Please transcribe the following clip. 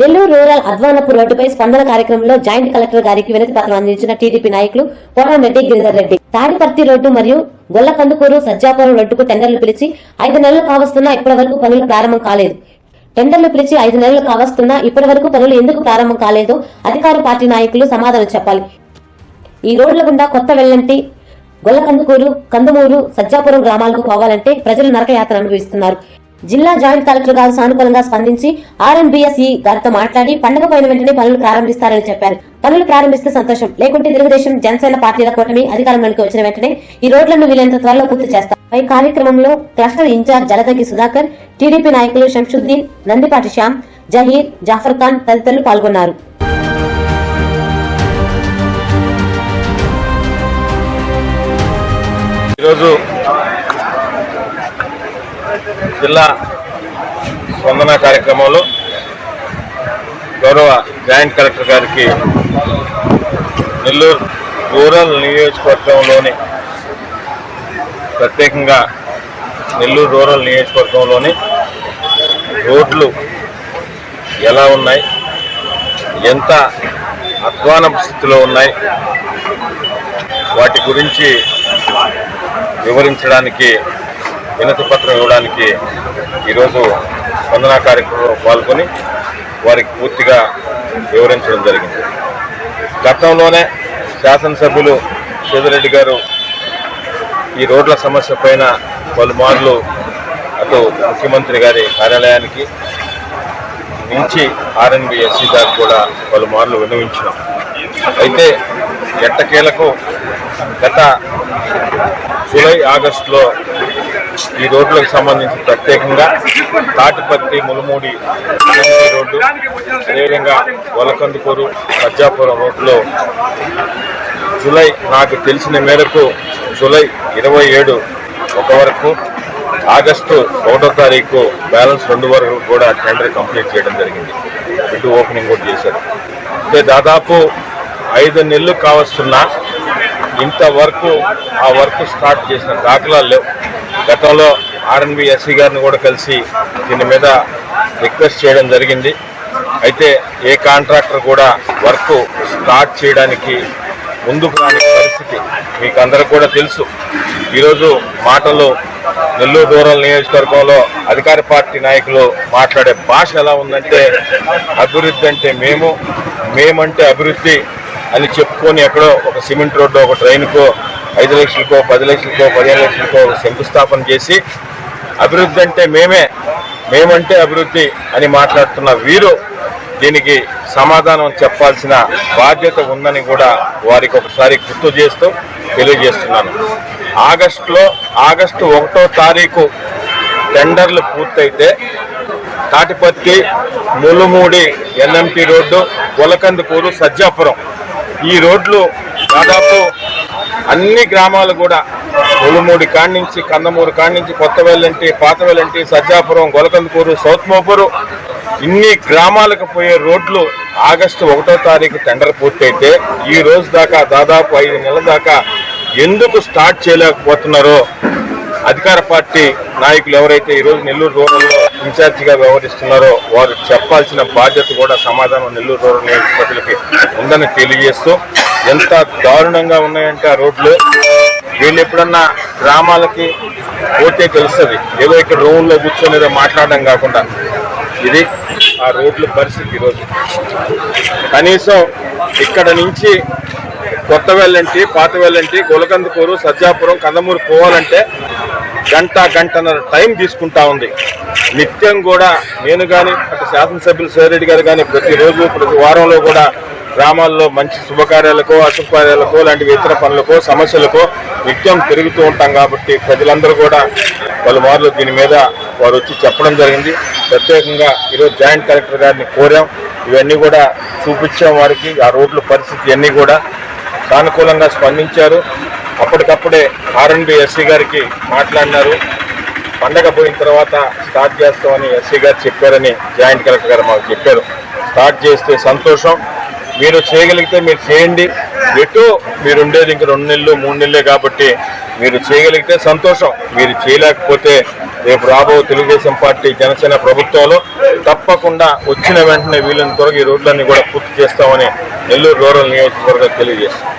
Nellore rural అద్వానపు రోడ్డుపై స్పందన కార్యక్రమంలో జాయింట్ కలెక్టర్ గారికి వినతి పత్రం అందించిన టీడీపీ నాయకులు కోటంరెడ్డి గిరిధర్ రెడ్డి. తాడిపర్తి రోడ్డు మరియు గొల్లకందుకూరు సజ్జాపురం రోడ్డుకు టెండర్లు పిలిచి ఐదు నెలలు కావస్తున్నా ఇప్పటి వరకు పనులు ప్రారంభం కాలేదు. టెండర్లు పిలిచి ఐదు నెలలు కావస్తున్నా ఇప్పటి వరకు పనులు ఎందుకు ప్రారంభం కాలేదో అధికార పార్టీ నాయకులు సమాధానం చెప్పాలి. ఈ రోడ్ల గుండా కొత్త వెల్లంటి గొల్లకందుకూరు కందమూరు సజ్జాపురం గ్రామాలకు పోవాలంటే ప్రజలు నరకయాత్ర అనుభవిస్తున్నారు. జిల్లా జాయింట్ కలెక్టర్ గారు సానుకూలంగా స్పందించి ఆర్ఎన్బిఎస్ఈ గారితో మాట్లాడి పండుగ పోయిన వెంటనే పనులు ప్రారంభిస్తారని చెప్పారు. పనులు ప్రారంభిస్తే సంతోషం. లేకుంటే తెలుగుదేశం జనసేన పార్టీల కూటమి అధికారంలోకి వచ్చిన వెంటనే ఈ రోడ్లను వీలైనంత త్వరలో పూర్తి చేస్తారు. పై కార్యక్రమంలో cluster incharge Jaladagi Sudhakar TDP నాయకులు శంషుద్దీన్ నందిపాటి శ్యామ్ జహీర్ జాఫర్ ఖాన్ తదితరులు పాల్గొన్నారు. ఈరోజు జిల్లా స్పందన కార్యక్రమంలో గౌరవ జాయింట్ కలెక్టర్ గారికి నెల్లూరు రూరల్ నియోజకవర్గంలోని ప్రత్యేకంగా నెల్లూరు రూరల్ నియోజకవర్గంలోని రోడ్లు ఎలా ఉన్నాయి? ఎంత అధ్వాన స్థితిలో ఉన్నాయి? వాటి గురించి వివరించడానికి వినతి పత్రం ఇవ్వడానికి ఈరోజు స్పందన కార్యక్రమంలో పాల్గొని వారికి పూర్తిగా వివరించడం జరిగింది. గతంలోనే శాసనసభ్యులు సేదిరెడ్డి గారు ఈ రోడ్ల సమస్య పైన పలుమార్లు అటు ముఖ్యమంత్రి గారి కార్యాలయానికి మించి ఆర్ఎన్బి ఎస్సీ దాకా కూడా పలుమార్లు విన్నవించినాం. అయితే ఎట్టకేలకు గత జూలై ఆగస్టులో ఈ రోడ్లకు సంబంధించి ప్రత్యేకంగా తాటిపత్తి ములుమూడి రోడ్డు అదేవిధంగా వలకందుకూరు సజ్జాపురం రోడ్లో జూలై నాకు తెలిసిన మేరకు జూలై ఇరవై ఏడు ఒక వరకు ఆగస్టు ఒకటో తారీఖు బ్యాలెన్స్ రెండు వరకు కూడా టెండర్ కంప్లీట్ చేయడం జరిగింది. బిడ్డు ఓపెనింగ్ కూడా చేశారు. అంటే దాదాపు ఐదు నెలలు కావస్తున్నా ఇంతవరకు ఆ వర్క్ స్టార్ట్ చేసిన దాఖలాలు లేవు. గతంలో ఆర్ఎన్బి ఎస్సీ గారిని కూడా కలిసి దీని మీద రిక్వెస్ట్ చేయడం జరిగింది. అయితే ఏ కాంట్రాక్టర్ కూడా వర్క్ స్టార్ట్ చేయడానికి ముందుకు రాని పరిస్థితి మీకు అందరికి కూడా తెలుసు. ఈరోజు మాటలు నెల్లూరు రూరల్ నియోజకవర్గంలో అధికార పార్టీ నాయకులు మాట్లాడే భాష ఎలా ఉందంటే అభివృద్ధి అంటే మేము మేమంటే అభివృద్ధి అని చెప్పుకొని ఎక్కడో ఒక సిమెంట్ రోడ్డు ఒక ట్రైన్కో ఐదు లక్షలకో పది లక్షలకో పదిహేను లక్షలకో శంకుస్థాపన చేసి అభివృద్ధి అంటే మేమే మేమంటే అభివృద్ధి అని మాట్లాడుతున్న వీరు దీనికి సమాధానం చెప్పాల్సిన బాధ్యత ఉందని కూడా వారికి ఒకసారి గుర్తు చేస్తూ తెలియజేస్తున్నాను. ఆగస్టులో ఆగస్టు ఒకటో తారీఖు టెండర్లు పూర్తయితే తాటిపత్తి ములుమూడి ఎన్ఎంటి రోడ్డు గొలకందుకూరు సజ్జాపురం ఈ రోడ్లు దాదాపు అన్ని గ్రామాలు కూడా ఉలుమూడి కాడి నుంచి కందమూరు కాడి నుంచి కొత్త వెల్లంటి సజ్జాపురం గొలకందుకూరు సౌత్ మోపూరు ఇన్ని గ్రామాలకు పోయే రోడ్లు ఆగస్టు ఒకటో తారీఖు టెండర్ పూర్తయితే ఈ రోజు దాకా దాదాపు ఐదు నెలల దాకా ఎందుకు స్టార్ట్ చేయలేకపోతున్నారో అధికార పార్టీ నాయకులు ఎవరైతే ఈరోజు నెల్లూరు రూరల్లో ఇన్ఛార్జిగా వ్యవహరిస్తున్నారో వారు చెప్పాల్సిన బాధ్యత కూడా సమాధానం నెల్లూరు రూరల్ నియోజకవర్గాలకి ఉందని తెలియజేస్తూ ఎంత దారుణంగా ఉన్నాయంటే ఆ రోడ్లు. వీళ్ళు ఎప్పుడన్నా గ్రామాలకి పోతే తెలుస్తుంది. ఏదో ఇక్కడ రూమ్లో కూర్చొని ఏదో మాట్లాడడం కాకుండా. ఇది ఆ రోడ్ల పరిస్థితి ఈరోజు. కనీసం ఇక్కడ నుంచి కొత్త వెల్లంటి పాత వెల్లంటి గొలకందుకూరు సజ్జాపురం కందమూరు పోవాలంటే గంట గంటన్నర టైం తీసుకుంటా ఉంది. నిత్యం కూడా నేను కానీ అటు శాసనసభ్యులు సేరెడ్డి గారు కానీ ప్రతిరోజు ప్రతి వారంలో కూడా గ్రామాల్లో మంచి శుభకార్యాలకో అశుభకార్యాలకో లాంటి ఇతర పనులకో సమస్యలకో నిత్యం తిరుగుతూ ఉంటాం కాబట్టి ప్రజలందరూ కూడా పలుమార్లు దీని మీద వారు వచ్చి చెప్పడం జరిగింది. ప్రత్యేకంగా ఈరోజు జాయింట్ కలెక్టర్ గారిని కోరాం. ఇవన్నీ కూడా చూపించాం వారికి. ఆ రోడ్ల పరిస్థితి అన్నీ కూడా సానుకూలంగా స్పందించారు. అప్పటికప్పుడే ఆర్ఎన్బి ఎస్సీ గారికి మాట్లాడినారు. పండగ పోయిన తర్వాత స్టార్ట్ చేస్తామని ఎస్సీ గారు చెప్పారని జాయింట్ కలెక్టర్ గారు మాకు చెప్పారు. స్టార్ట్ చేస్తే సంతోషం. మీరు చేయగలిగితే మీరు చేయండి. ఎటు మీరు ఉండేది ఇంక రెండు నెలలు మూడు నెలలే కాబట్టి మీరు చేయగలిగితే సంతోషం. మీరు చేయలేకపోతే రేపు రాబో తెలుగుదేశం పార్టీ జనసేన ప్రభుత్వంలో తప్పకుండా వచ్చిన వెంటనే వీళ్ళని త్వరగా ఈ రోడ్లన్నీ కూడా పూర్తి చేస్తామని నెల్లూరు రూరల్ నియోజకవర్గం తెలియజేస్తాం